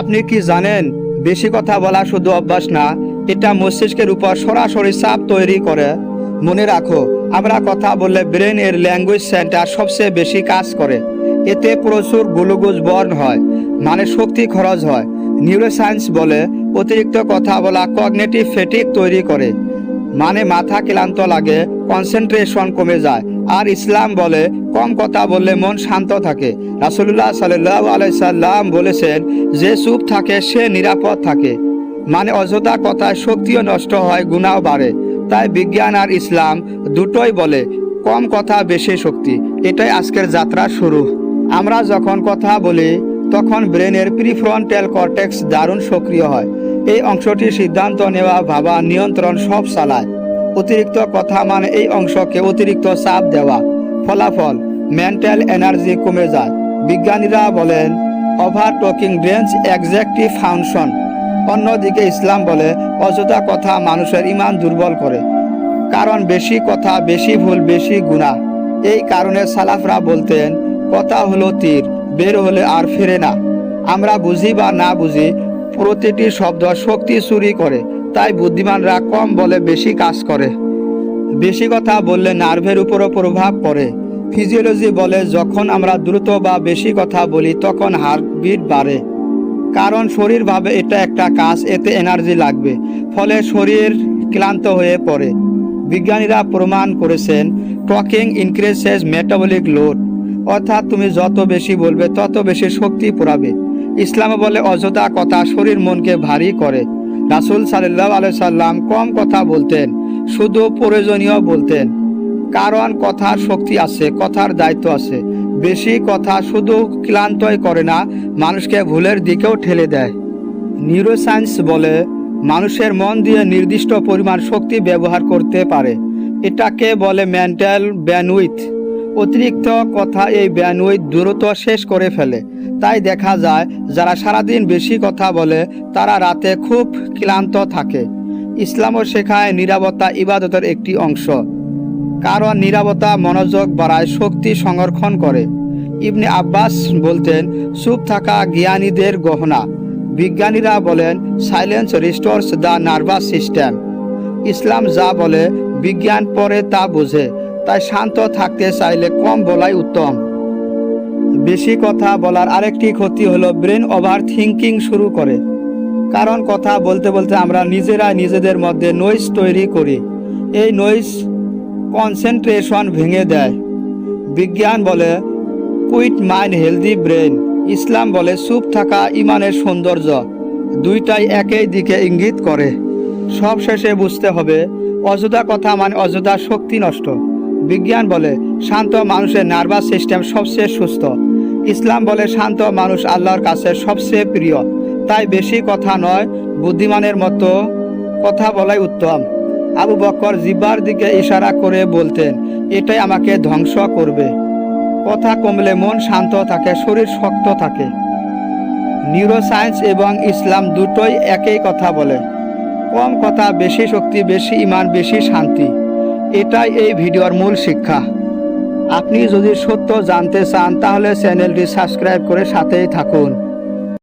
আপনি কি জানেন, বেশি কথা বলা শুধু অভ্যাস না, এটা মস্তিষ্কের উপর সরাসরি চাপ তৈরি করে। মনে রাখো, আমরা কথা বললে ব্রেন এর ল্যাঙ্গুয়েজ সেন্টার সবচেয়ে বেশি কাজ করে। এতে প্রচুর গ্লুকোজ বর্ন হয় মানে শক্তি খরচ হয়। নিউরোসায়েন্স বলে, অতিরিক্ত কথা বলা কগনেটিভ ফেটিক তৈরি করে মানে মাথা ক্লান্ত লাগে, কনসেন্ট্রেশন কমে যায় আর ইসলাম বলে, কম কথা বললে মন শান্ত থাকে। রাসুল্লাহ সাল্লাহ আলাইসাল্লাম বলেছেন, যে চুপ থাকে, সে নিরাপদ থাকে। মানে অযথা কথায় শক্তিও নষ্ট হয়, গুণাও বাড়ে। তাই বিজ্ঞান আর ইসলাম দুটোই বলে, কম কথা, বেশি শক্তি। এটাই আজকের যাত্রা শুরু। আমরা যখন কথা বলি, তখন ব্রেনের প্রিফ্রন্টাল কর্টেক্স দারুণ সক্রিয় হয়। এই অংশটি সিদ্ধান্ত নেওয়া, ভাবা, নিয়ন্ত্রণ সব চালায়। অতিরিক্ত কথা মানে এই অংশকে অতিরিক্ত চাপ দেওয়া। ফলাফল মেন্টাল এনার্জি কমে যায়। বিজ্ঞানীরা বলেন over talking drains executive function অন্যদিকে ইসলাম বলে, অযথা কথা মানুষের ইমান দুর্বল করে। কারণ বেশি কথা বেশি ভুল বেশি গুণা। এই কারণে সালাফরা বলতেন, কথা হলো তীর, বের হলে আর ফেরে না। আমরা বুঝি বা না বুঝি, প্রতিটি শব্দ শক্তি চুরি করে। তাই বুদ্ধিমানরা কম বলে বেশি কাজ করে। বেশি কথা বললে নার্ভের উপরও প্রভাব পড়ে। ফিজিওলজি বলে যখন আমরা দ্রুত বা বেশি কথা বলি, তখন হার্টবিট বাড়ে। কারণ শরীর ভাবে এটা একটা কাজ, এতে এনার্জি লাগবে। ফলে শরীর ক্লান্ত হয়ে পড়ে। বিজ্ঞানীরা প্রমাণ করেছেন টকিং ইনক্রিজেস মেটাবলিক লোড অর্থাৎ তুমি যত বেশি বলবে, তত বেশি শক্তি পোড়াবে। ইসলামে বলে অযথা কথা শরীর মনকে ভারী করে। রাসুল সাল্লাহ আলাইসাল্লাম কম কথা বলতেন, শুধু প্রয়োজনীয় বলতেন। কারণ কথার শক্তি আছে, কথার দায়িত্ব আছে। বেশি কথা শুধু ক্লান্তই করে না, মানুষকে ভুলের দিকেও ঠেলে দেয়। নিউরোসায়েন্স বলে, মানুষের মন দিয়ে নির্দিষ্ট পরিমাণ শক্তি ব্যবহার করতে পারে। এটাকে বলে মেন্টাল ব্যানউইথ অতিরিক্ত কথা এই ব্যানউইথ দ্রুত শেষ করে ফেলে। তাই দেখা যায়, যারা সারাদিন বেশি কথা বলে, তারা রাতে খুব ক্লান্ত থাকে। ইসলামও শেখায় নিরাপত্তা ইবাদতের একটি অংশ। কারণ নিরাপত্তা, মনোযোগ বাড়ায় শক্তি সংরক্ষণ করে। ইবনে আব্বাস বলতেন, চুপ থাকা জ্ঞানীদের গহনা। বিজ্ঞানীরা বলেন, silence restores the nervous system. Islam যা বলে, বিজ্ঞান পরে তা বোঝে। তাই শান্ত থাকতে চাইলে কম বলাই উত্তম। বেশি কথা বলার আরেকটি ক্ষতি হলো ব্রেন ওভার থিঙ্কিং শুরু করে। কারণ কথা বলতে বলতে আমরা নিজেরা নিজেদের মধ্যে নয়েজ তৈরি করি। এই নয়েজ কনসেন্ট্রেশন ভেঙে দেয়। বিজ্ঞান বলে, quiet mind healthy brain. Islam বলে, চুপ থাকা ইমানের সৌন্দর্য। দুইটাই একই দিকে ইঙ্গিত করে। সবশেষে বুঝতে হবে, অযথা কথা মানে অযথা শক্তি নষ্ট। বিজ্ঞান বলে, শান্ত মানুষের নার্ভাস সিস্টেম সবচেয়ে সুস্থ। ইসলাম বলে, শান্ত মানুষ আল্লাহর কাছে সবচেয়ে প্রিয়। তাই বেশি কথা নয়, বুদ্ধিমানের মতো কথা বলাই উত্তম। আবু বক্কর জিব্বার দিকে ইশারা করে বলতেন, এটাই আমাকে ধ্বংস করবে। কথা কমলে মন শান্ত থাকে, শরীর শক্ত থাকে। নিউরোসায়েন্স এবং ইসলাম দুটোই একই কথা বলে। কম কথা, বেশি শক্তি, বেশি ইমান বেশি শান্তি। এটাই এই ভিডিওর মূল শিক্ষা। আপনি যদি সত্য জানতে চান, তাহলে চ্যানেলটি সাবস্ক্রাইব করে সাথেই থাকুন।